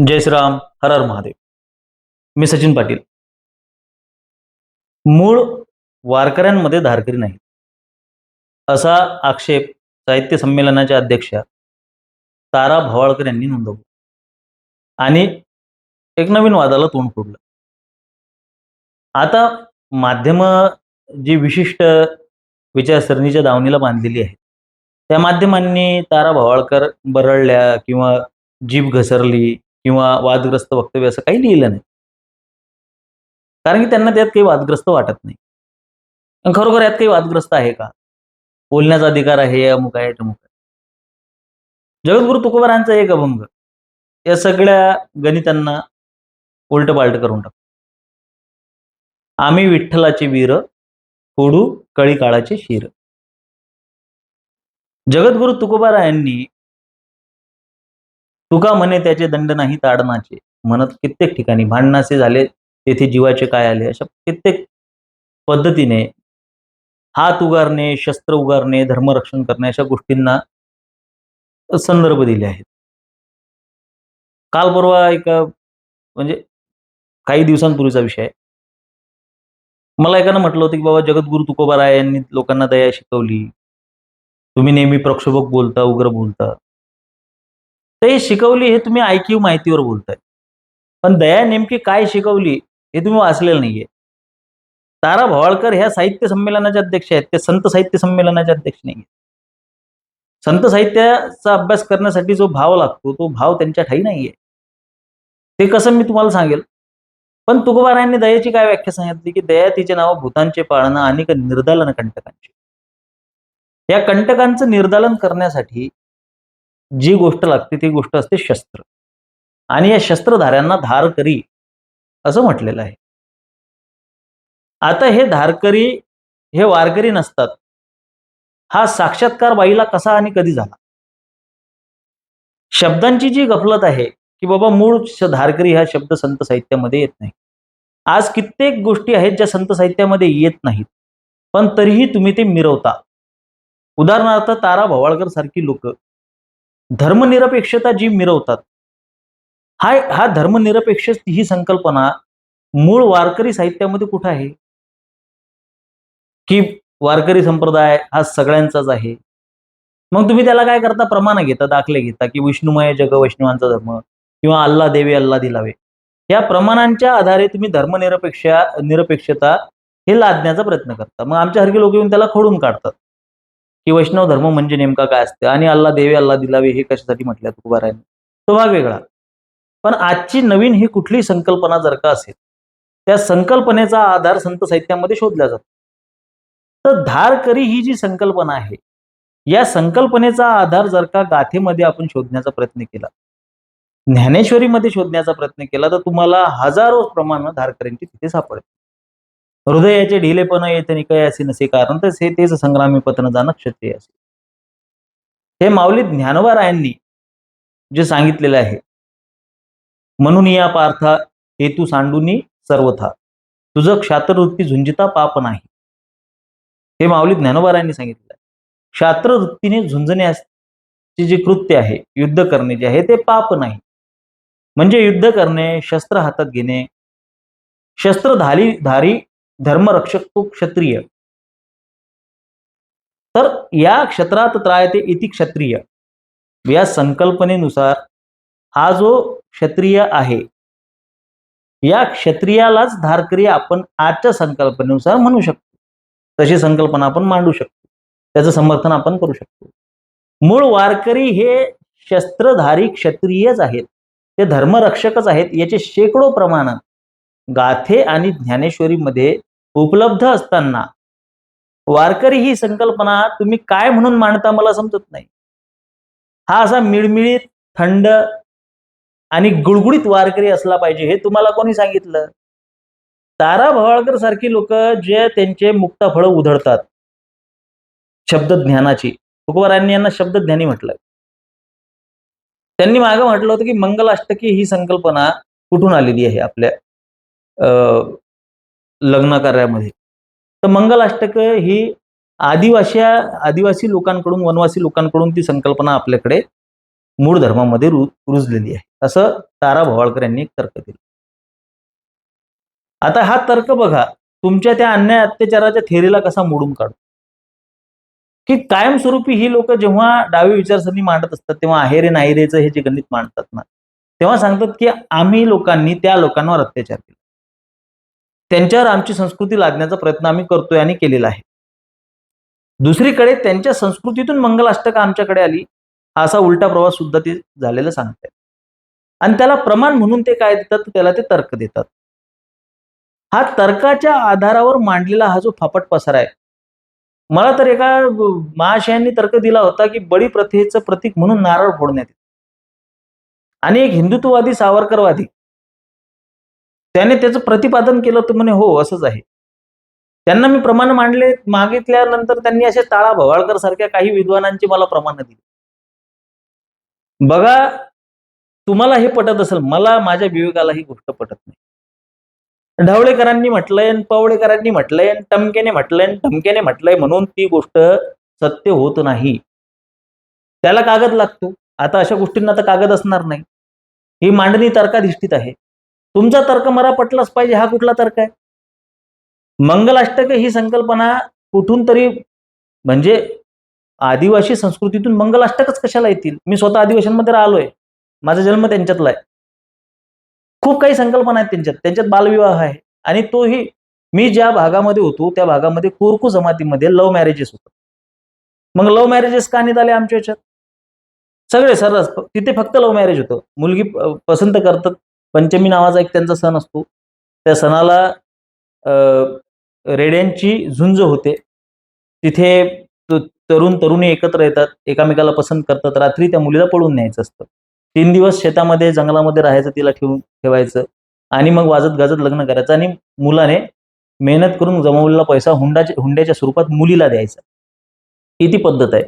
जय श्रीराम हर हर महादेव. मी सचिन पाटील. मूळ वारकऱ्यांमध्ये धारकरी नाही. असा आक्षेप साहित्य संमेलनाच्या अध्यक्षा तारा भवाळकर यांनी नोंदवला. आणि एक नवीन वादाला तोंड फोडलं. आता माध्यम जी विशिष्ट विचारसरणीच्या दावणीला बांधलेली आहे त्या माध्यमांनी तारा भवाळकर बरळल्या किंवा जीभ घसरली किंवा वादग्रस्त वक्तव्य असं काही लिहिलं नाही. कारण की त्यांना त्यात काही वादग्रस्त वाटत नाही. खरोखर यात काही वादग्रस्त आहे का? बोलण्याचा अधिकार आहे अमुक आहे टमुक आहे. जगद्गुरु तुकोबारांचा एक अभंग या सगळ्या गणितांना उलट पालट करून टाकतो. आम्ही विठ्ठलाचे वीर फोडू कळी काळाचे शिर. जगद्गुरु तुकोबारायांनी तुका म्हणे त्याचे दंड नाही ताडनाचे. म्हणत कित्येक ठिकाणी भांडणाचे झाले तेथे जीवाचे काय आले? अशा कित्येक पद्धतीने हात उगारणे शस्त्र उगारणे धर्मरक्षण करणे अशा गोष्टींना संदर्भ दिले आहेत. काल परवा एक म्हणजे काही दिवसांपूर्वीचा विषय मला एकानं म्हटलं होतं की बाबा जगद्गुरु तुकोबाराय यांनी लोकांना दया शिकवली. तुम्ही नेहमी प्रक्षोभक बोलता उग्र बोलता. ते शिकवली हे तुम्ही ऐकीव माहितीवर बोलताय. पण दया नेमकी काय शिकवली हे तुम्ही वाचलेलं नाहीये. तारा भवाळकर ह्या साहित्य संमेलनाचे अध्यक्ष आहेत. ते संत साहित्य संमेलनाचे अध्यक्ष नाही संत साहित्याचा अभ्यास करण्यासाठी जो भाव लागतो तो भाव त्यांच्या ठाई नाहीये. ते कसं मी तुम्हाला सांगेल? पण तुकोबारायांनी दयाची काय व्याख्या सांगितली? की दया तिचे नाव भूतांचे पाळणं आणि निर्दालन कंटकांचे. या कंटकांचं निर्दालन करण्यासाठी जी गोष्ट लागते ती गोष्ट असते शस्त्र. आणि या शस्त्रधाऱ्यांना धारकरी असं म्हटलेलं आहे. आता हे धारकरी हे वारकरी नसतात. हा साक्षात्कार बाईला कसा आणि कधी झाला? शब्दांची जी गफलत आहे की बाबा मूळ धारकरी हा शब्द संत साहित्यामध्ये येत नाही. आज कित्येक गोष्टी आहेत ज्या संत साहित्यामध्ये येत नाहीत. पण तरीही तुम्ही ते मिरवता. उदाहरणार्थ तारा भवाळकर सारखी लोक धर्मनिरपेक्षता जी मिरवतात हा हा धर्मनिरपेक्ष ही संकल्पना मूळ वारकरी साहित्यामध्ये कुठं आहे? की वारकरी संप्रदाय हा सगळ्यांचाच आहे. मग तुम्ही त्याला काय करता? प्रमाण घेता दाखले घेता की विष्णुमय जग वैष्णवांचा धर्म किंवा अल्ला देवी अल्ला दिलावे. या प्रमाणांच्या आधारे तुम्ही धर्मनिरपेक्ष निरपेक्षता हे लादण्याचा प्रयत्न करता. मग आमच्यासारखे लोक येऊन त्याला खोडून काढतात. की वैष्णव धर्म म्हणजे नेमका काय असते? आणि अल्ला देवे अल्ला दिलावे हे कशासाठी म्हटलं तुकोबारायने तो भाग वेगळा. पण आजची नवीन ही कुठली संकल्पना जर का असेल त्या संकल्पनेचा आधार संत साहित्यामध्ये शोधला जातो. तर धारकरी ही जी संकल्पना आहे या संकल्पनेचा आधार जर का गाथेमध्ये आपण शोधण्याचा प्रयत्न केला ज्ञानेश्वरीमध्ये शोधण्याचा प्रयत्न केला तर तुम्हाला हजारो प्रमाण धारकऱ्यांची तिथे सापडेल हृदयाचे ढिलेपण येते काय असे नसे कारण तर हे तेच संग्रामी पतन जाणं क्षत्रिय असे हे माऊली ज्ञानवारायांनी जे सांगितलेलं आहे म्हणून या पार्था हेतू सांडूनी सर्वथा. तुझं क्षात्रवृत्ती झुंजिता पाप नाही. हे माऊली ज्ञानोबारायांनी सांगितलेलं आहे. क्षात्रवृत्तीने झुंजण्याचे जी कृत्य आहे युद्ध करणे जे आहे ते पाप नाही. म्हणजे युद्ध करणे शस्त्र हातात घेणे शस्त्रधारी धारी धर्मरक्षक तो क्षत्रिय. तर या क्षेत्रात त्रायते इति क्षत्रिय. या संकल्पनेनुसार हा जो क्षत्रिय आहे या क्षत्रियालाच धारकरी आपण आजच्या संकल्पनेनुसार म्हणू शकतो. तशी संकल्पना आपण मांडू शकतो. त्याचं समर्थन आपण करू शकतो. मूळ वारकरी हे शस्त्रधारी क्षत्रियच आहेत. ते धर्मरक्षकच आहेत. याचे शेकडो प्रमाणात गाथे आणि ज्ञानेश्वरीमध्ये उपलब्ध असताना वारकरी ही संकल्पना तुम्ही काय म्हणून मांडता मला समजत नाही. हा असा मिळमिळीत थंड आणि गुळगुळीत वारकरी असला पाहिजे हे तुम्हाला कोणी सांगितलं? तारा भवाळकर सारखी लोक जे त्यांचे मुक्ताफळं उधळतात. शब्द ज्ञानाची. तुकोबारांनी यांना शब्द ज्ञानी म्हटलं. त्यांनी मागं म्हटलं होतं की मंगलाष्टकी ही संकल्पना कुठून आलेली आहे आपल्या? लग्न कार्यामध्ये. तर मंगलाष्टक ही आदिवासी आदिवासी लोकांकडून वनवासी लोकांकडून ती संकल्पना आपल्याकडे मूळ धर्मामध्ये रु रुजलेली आहे. असं तारा भवाळकर यांनी एक तर्क दिला. आता हा तर्क बघा. तुमच्या त्या अन्याय अत्याचाराच्या थेरीला कसा मोडून काढतो की कायमस्वरूपी ही लोक जेव्हा डावी विचारसरणी मांडत असतात तेव्हा आहेरे नाहिरेचं हे जे गणित मांडतात ना तेव्हा सांगतात की आम्ही लोकांनी त्या लोकांवर अत्याचार केला. त्यांच्यावर आमची संस्कृती लादण्याचा प्रयत्न आम्ही करतोय आणि केलेला आहे. दुसरीकडे त्यांच्या संस्कृतीतून मंगलाष्टक आमच्याकडे आली असा उलटा प्रवास सुद्धा ते झालेलं सांगतात आणि त्याला प्रमाण म्हणून ते काय देतात त्याला ते तर्क देतात. हा तर्काच्या आधारावर मांडलेला हा जो फापट पसारा आहे मला तर एका महाशयांनी तर्क दिला होता की बळी प्रथेचं प्रतीक म्हणून नारळ फोडण्यात येते. आणि एक हिंदुत्ववादी सावरकरवादी त्याने त्याचं प्रतिपादन केलं तर म्हणे हो असंच आहे. त्यांना मी प्रमाण मांडले मागितल्यानंतर त्यांनी असे ताळा भवाळकर सारख्या काही विद्वानांची मला प्रमाण दिली. बघा तुम्हाला हे पटत असेल मला माझ्या विवेकाला ही गोष्ट पटत नाही. ढवळेकरांनी म्हटलंय पवळेकरांनी म्हटलंय टमकेने म्हटलंय टमकेने म्हटलंय म्हणून ती गोष्ट सत्य होत नाही. त्याला कागद लागतो. आता अशा गोष्टींना तर कागद असणार नाही. ही मांडणी तर्काधिष्ठित आहे. तुमचा तर्क मला पटलाच पाहिजे हा कुठला तर्क आहे? मंगलाष्टक ही संकल्पना कुठून तरी म्हणजे आदिवासी संस्कृतीतून मंगलाष्टकच कशाला येतील? मी स्वतः आदिवासींमध्ये राहिलोय. माझा जन्म त्यांच्यातला आहे. खूप काही संकल्पना आहेत त्यांच्यात. त्यांच्यात बालविवाह आहे. आणि तोही मी ज्या भागामध्ये होतो त्या भागामध्ये कोरकू जमातीमध्ये लव्ह मॅरेजेस होतं मग लव्ह मॅरेजेस का नाही आले आमच्या याच्यात? सगळे सरस तिथे फक्त लव्ह मॅरेज होतं. मुलगी पसंत करतात. पंचमी नावाचा एक त्यांचा सण असतो. त्या सणाला रेड्यांची झुंज होते. तिथे तरुण तरुणी एकत्र येतात एकामेकाला पसंत करतात. रात्री त्या मुलीला पळून न्यायचं असतं. तीन दिवस शेतामध्ये जंगलामध्ये राहायचं तिला ठेवून ठेवायचं आणि मग वाजत गाजत लग्न करायचं आणि मुलाने मेहनत करून जमवलेला पैसा हुंडाच्या हुंड्याच्या स्वरूपात मुलीला द्यायचा. ही ती पद्धत आहे.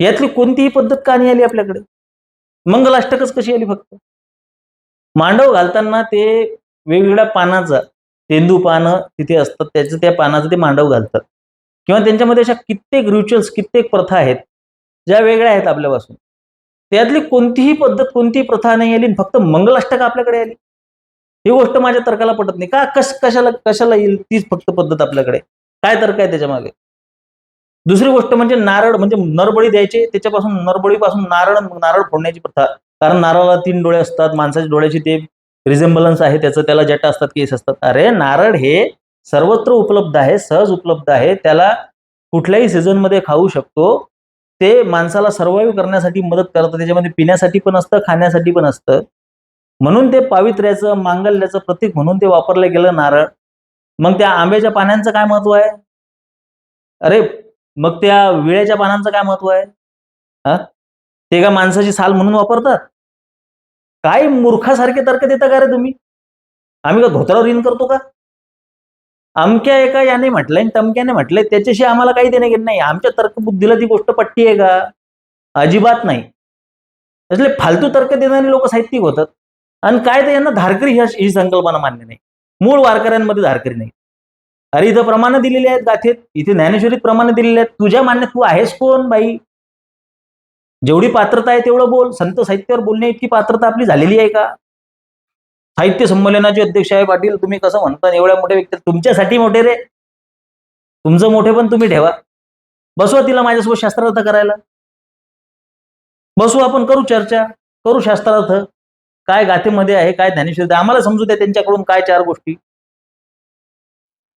यातली कोणतीही पद्धत का नाही आली आपल्याकडे? मंगलाष्टकच कशी आली फक्त? मांडव घालताना ते वेगवेगळ्या पानाचा तेंदू पानं तिथे असतात त्याचं त्या पानाचं ते मांडव घालतात. किंवा त्यांच्यामध्ये अशा कित्येक रिच्युअल्स कित्येक प्रथा आहेत ज्या वेगळ्या आहेत आपल्यापासून. त्यातली कोणतीही पद्धत कोणतीही प्रथा नाही आली आणि फक्त मंगलाष्टक आपल्याकडे आली. ही गोष्ट माझ्या तर्काला पटत नाही. का कश कशाला कशाला येईल तीच फक्त पद्धत आपल्याकडे? काय तर्क आहे त्याच्यामागे दुसरी गोष्ट म्हणजे नारळ म्हणजे नरबळी द्यायचे त्याच्यापासून नरबळीपासून नारळ नारळ फोडण्याची प्रथा. कारण नारळाला तीन डोळे असतात माणसाच्या डोळ्याची ते रिझेंबलन्स आहे त्याचं त्याला जटा असतात केस असतात. अरे नारळ हे सर्वत्र उपलब्ध आहे सहज उपलब्ध आहे. त्याला कुठल्याही सीझनमध्ये खाऊ शकतो. ते माणसाला सर्वाईव्ह करण्यासाठी मदत करतं त्याच्यामध्ये पिण्यासाठी पण असतं खाण्यासाठी पण असतं. म्हणून ते पावित्र्याचं मांगल्याचं प्रतीक म्हणून ते वापरलं गेलं नारळ. मग त्या आंब्याच्या पानांचं काय महत्त्व आहे? अरे मग त्या विळ्याच्या पानांचं काय महत्त्व आहे? हा? ते का माणसाची साल म्हणून वापरतात? काय मूर्खासारखे तर्क देता का रे तुम्ही? आम्ही का धोत्रावर इन करतो का? अमक्या एका याने म्हटलंय आणि तमक्याने म्हटलंय त्याच्याशी आम्हाला काही देणे घेणं नाही. आमच्या तर्कबुद्धीला ती गोष्ट पट्टी आहे का? अजिबात नाही. असले फालतू तर्क देणारे लोक साहित्यिक होतात. आणि काय तर यांना धारकरी ही संकल्पना मान्य नाही. मूळ वारकऱ्यांमध्ये धारकरी नाही. अरे इथं प्रमाण दिलेली आहेत गाथेत. इथे ज्ञानेश्वरीत प्रमाण दिलेले आहेत. तुझ्या मान्य तू आहेस कोण बाई? जेवढी पात्रता आहे तेवढं बोल. संत साहित्यावर बोलण्या इतकी पात्रता आपली झालेली आहे का? साहित्य संमेलनाचे अध्यक्ष आहे पाटील तुम्ही कसं म्हणता? एवढ्या मोठ्या व्यक्ती तुमच्यासाठी मोठे रे. तुमचं मोठे पण तुम्ही ठेवा. बसवा तिला माझ्यासोबत शास्त्रार्थ करायला. बसू आपण करू चर्चा. करू शास्त्रार्थ. काय गाथेमध्ये आहे काय ज्ञानेश्वर आम्हाला समजू द्या त्यांच्याकडून काय चार गोष्टी.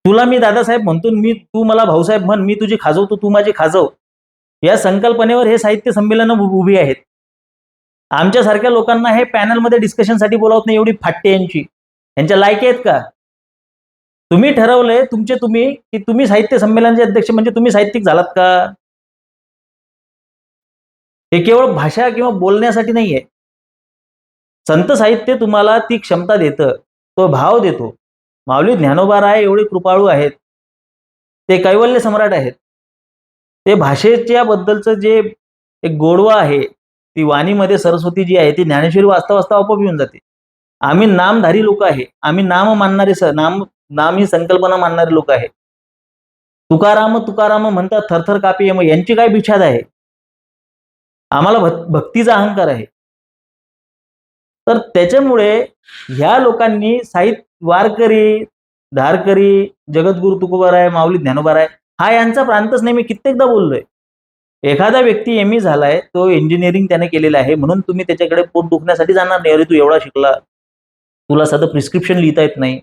तुला मी दादासाहेब म्हणतो मी तू मला भाऊसाहेब म्हण मी तुझी खाजवतो तू माझी खाजव. या संकल्पनेवर हे साहित्य संमेलन उभी आहेत. आमच्यासारख्या लोकांना हे पॅनलमध्ये डिस्कशनसाठी बोलावत नाही एवढी फाट्टे यांची. यांच्या लायक आहेत का? तुम्ही ठरवलंय तुमचे तुम्ही की तुम्ही साहित्य संमेलनाचे अध्यक्ष म्हणजे तुम्ही साहित्यिक झालात का? हे केवळ भाषा किंवा बोलण्यासाठी नाहीये. संत साहित्य तुम्हाला ती क्षमता देतं तो भाव देतो. माऊली ज्ञानोबा राय एवढे कृपाळू आहेत. ते कैवल्य सम्राट आहेत. ते भाषेच्या बद्दलचं जे एक गोडवा आहे ती वाणीमध्ये सरस्वती जी आहे ती ज्ञानेश्वरी वाचता वाचता आपोआप येऊन जाते. आम्ही नामधारी लोक आहे. आम्ही नाम मानणारे स नाम नाम ही संकल्पना मानणारे लोक आहे. तुकाराम तुकाराम म्हणतात थरथर कापी मग यांची काय बिछाद आहे? आम्हाला भक्तीचा अहंकार आहे. तर त्याच्यामुळे ह्या लोकांनी साहित्य वारकरी धारकरी जगद्गुरु तुकोबाराय माऊली ज्ञानोबाराय हा यांचा प्रांतच नाही मी कित्येकदा बोललोय. एखादा व्यक्ती एम ई झालाय तो इंजिनिअरिंग त्याने केलेलं आहे म्हणून तुम्ही त्याच्याकडे पोट दुखण्यासाठी जाणार नाही. अरे तू एवढा शिकला. तुला साधं प्रिस्क्रिप्शन लिहिता येत नाही.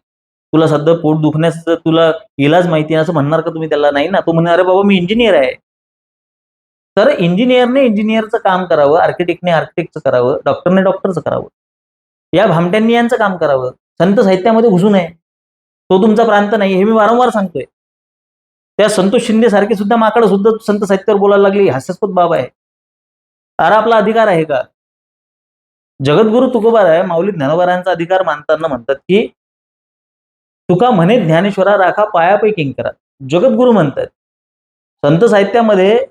तुला साधं पोट दुखण्यास तुला इलाज माहिती आहे असं म्हणणार का तुम्ही त्याला? नाही ना. तो म्हणणार अरे बाबा मी इंजिनियर आहे. तर इंजिनियरने इंजिनियरचं काम करावं आर्किटेक्टने आर्किटेक्टचं करावं डॉक्टरने डॉक्टरचं करावं. या भामट्यांनी यांचं काम करावं. संत साहित्यामध्ये घुसू नये तो तुमचा प्रांत नाही हे मी वारंवार सांगतोय. त्या संतोष शिंदे सारखे सुद्धा माकडं सुद्धा संत साहित्यावर बोलायला लागली. हास्यास्पद बाब आहे. अरे आपला अधिकार आहे का? जगद्गुरु आहे. माऊली ज्ञानोबारांचा अधिकार मानताना म्हणतात की तुका म्हणे ज्ञानेश्वरा राखा पायापै किंकरा. जगद्गुरु म्हणतात संत साहित्यामध्ये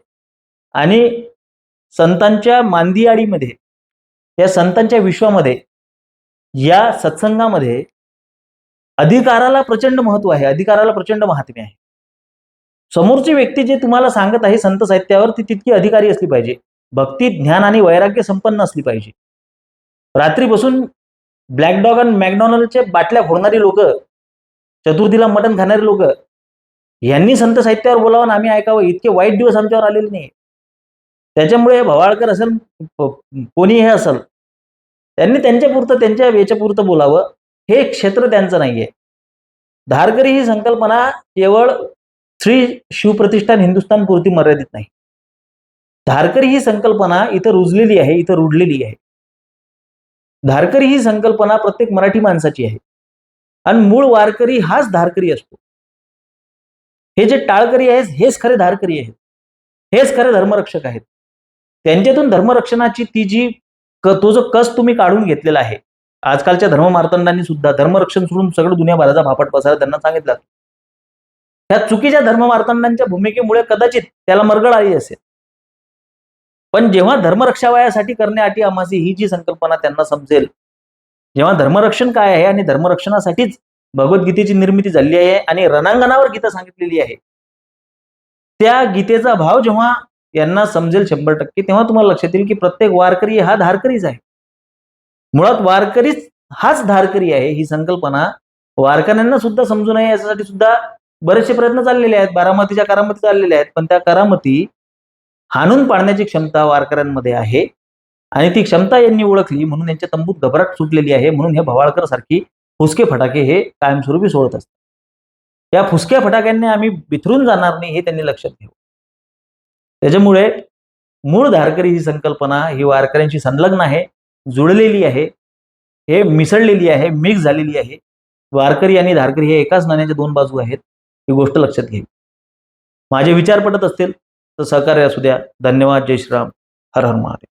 आणि संतांच्या मांदियाडीमध्ये या संतांच्या विश्वामध्ये या सत्संगामध्ये अधिकाराला प्रचंड महत्त्व आहे. अधिकाराला प्रचंड महात्म्य आहे. समोरची व्यक्ती जे तुम्हाला सांगत आहे संत साहित्यावर ती तितकी अधिकारी असली पाहिजे. भक्ती ज्ञान आणि वैराग्य संपन्न असली पाहिजे. रात्री बसून ब्लॅक डॉग आणि मॅकडॉनल्डचे बाटल्या फोडणारी लोक चतुर्थीला मटण खाणारी लोक यांनी संत साहित्यावर बोलावं आणि आम्ही ऐकावं. इतके वाईट दिवस आमच्यावर आलेले नाही त्याच्यामुळे हे भवाळकर असेल कोणी हे असेल त्यांनी त्यांच्यापुरतं त्यांच्या वेच्यापुरतं बोलावं. हे क्षेत्र त्यांचं नाहीये. धारकरी ही संकल्पना केवळ श्री शिवप्रतिष्ठान हिंदुस्थान पुरती मर्यादित नाही. धारकरी ही संकल्पना इथं रुजलेली आहे इथं रुडलेली आहे. धारकरी ही संकल्पना प्रत्येक मराठी माणसाची आहे. आणि मूळ वारकरी हाच धारकरी असतो. हे जे टाळकरी आहेत हेच खरे धारकरी आहेत. हेच खरे धर्मरक्षक आहेत. त्यांच्यातून धर्मरक्षणाची ती जी क- तो जो कस तुम्ही काढून घेतलेला आहे. आजकालच्या धर्ममार्तंडांनी सुद्धा धर्मरक्षण सोडून सगळं दुनियाभराचा भापट पसारा त्यांना सांगितलं. त्या चुकीच्या धर्ममार्तंडांच्या भूमिकेमुळे कदाचित त्याला मरगळ आली असेल. पण जेव्हा धर्मरक्षावयासाठी करण्याआटी आमासी ही जी संकल्पना त्यांना समजेल जेव्हा धर्मरक्षण काय आहे आणि धर्मरक्षणासाठीच भगवद्गीतेची निर्मिती झाली आहे आणि रणांगणावर गीता सांगितलेली आहे त्या गीतेचा भाव जेव्हा यांना समजेल शंभर टक्के तेव्हा तुम्हाला लक्षात येईल की प्रत्येक वारकरी हा धारकरीच आहे. मुळात वारकरीच हाच धारकरी आहे ही संकल्पना वारकऱ्यांना सुद्धा समजू नये याच्यासाठी सुद्धा बरेचसे प्रयत्न चाललेले आहेत बारामतीच्या करामती चाललेल्या आहेत पण त्या करामती हाणून पाडण्याची क्षमता वारकऱ्यांमध्ये आहे आणि ती क्षमता यांनी ओळखली म्हणून यांच्या तंबूत घबराट सुटलेली आहे म्हणून हे भवाळकर सारखी फुसके फटाके हे कायमस्वरूपी सोडत असतात. या फुसक्या फटाक्यांनी आम्ही बिथरून जाणार नाही हे त्यांनी लक्षात घ्यावं त्याच्यामुळे मूळ धारकरी ही संकल्पना ही वारकऱ्यांशी संलग्न आहे जुळलेली आहे हे मिसळलेली आहे मिक्स झालेली आहे. वारकरी आणि धारकरी हे एकाच नाण्याच्या दोन बाजू आहेत. ही गोष्ट लक्षात घ्यावी माझे विचार पडत असतील तर सहकार्य असू द्या. धन्यवाद. जय श्रीराम. हर हर महादेव.